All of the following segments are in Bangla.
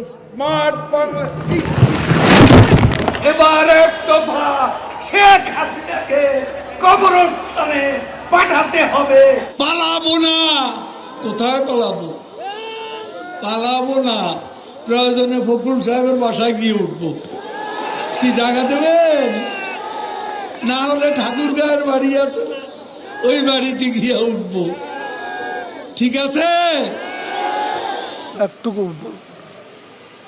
স্মার্ট বাংলা এবার এক দফা শেখ হাসিনাকে কবরস্থানে পাঠাতে হবে। পালাবো না। কোথায় পালাবো? পালাবো না। প্রয়োজনে ফখরুল সাহেবের বাসায় গিয়ে উঠবো। কি জায়গা দেবেন? না হলে ঠাকুর গায়ের বাড়ি আছে ওই বাড়িতে গিয়ে উঠবো। ঠিক আছে? একটুকু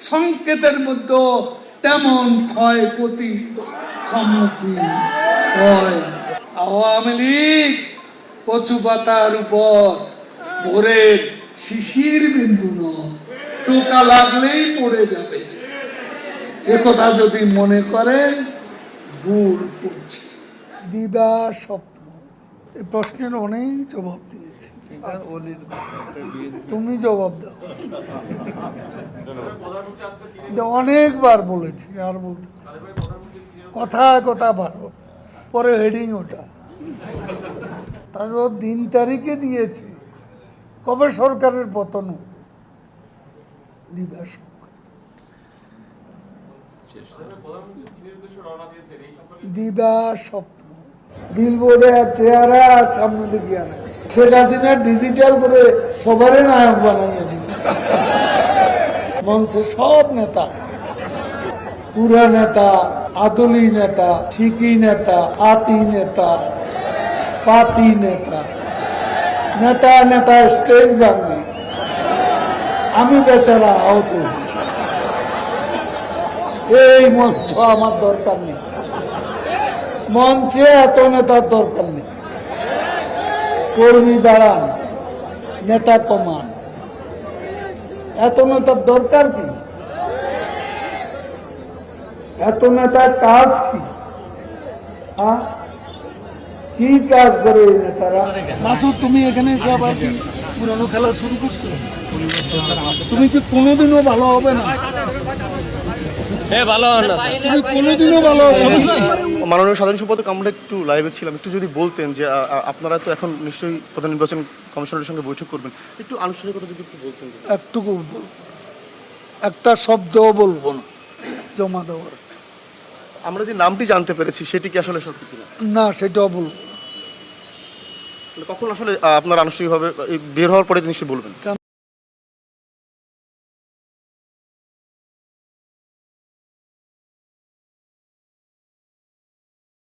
সংকেতের মধ্যে তেমন ক্ষয়ক্ষতি সম্মুখীন হয় আওয়ামী লীগ কচু পাতার উপর ভোরের শিশির বিন্দু নয়। টোকা লাগলেই পড়ে যাবে। একথা যদি মনে করেন, ভুল করছে। দিবা স্বপ্ন। এই প্রশ্নের অনেক জবাব দিয়েছি। তুমি জবাব দাও। এটা অনেকবার বলেছি আর বলতে চাই। কথা কথা ভালো পরে হেডিং ওটা। তারপর দিন তারিখে দিয়েছি। কবে সরকারের পতন হবে? দিবা স্বপ্ন নেতা আদলি নেতা নেতা, আতি নেতা, পাতি নেতা নেতা নেতা স্টেজ ভাঙবে আমি বেচারা আহত। এই মঞ্চ আমার দরকার নেই। মঞ্চে এত নেতার দরকার নেই। কর্মী দাঁড়ান, নেতা কমান। এত নেতার দরকার কি? এত নেতার কাজ কি? আ? কি কাজ করে এই নেতারা? মাসুদ, তুমি এখানে এসে আবার কি পুরানো খেলা শুরু করছ? তুমি কি কোনোদিনও ভালো হবে না? কোনোদিনও ভালো মাননীয় সাধারণ সম্পাদক আমরা একটু লাইভে ছিলাম। একটু যদি বলতেন যে আপনারা তো এখন নিশ্চয়ই প্রধান নির্বাচন কমিশনের সঙ্গে বৈঠক করবেন। একটু আনুষ্ঠানিকতা যদি একটু বলতেন। একটা শব্দও বলব না জমা দেওয়ার। আমরা যে নামটি জানতে পেরেছি সেটি কি আসলে সত্যি কিনা? না সেটাও বলব মানে কখন আসলে আপনারা আনুষ্ঠানিকভাবে বের হওয়ার পরে নিশ্চয়ই বলবেন?